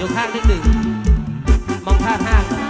ยกข้างนิดหนึ่งมองข้างห้าง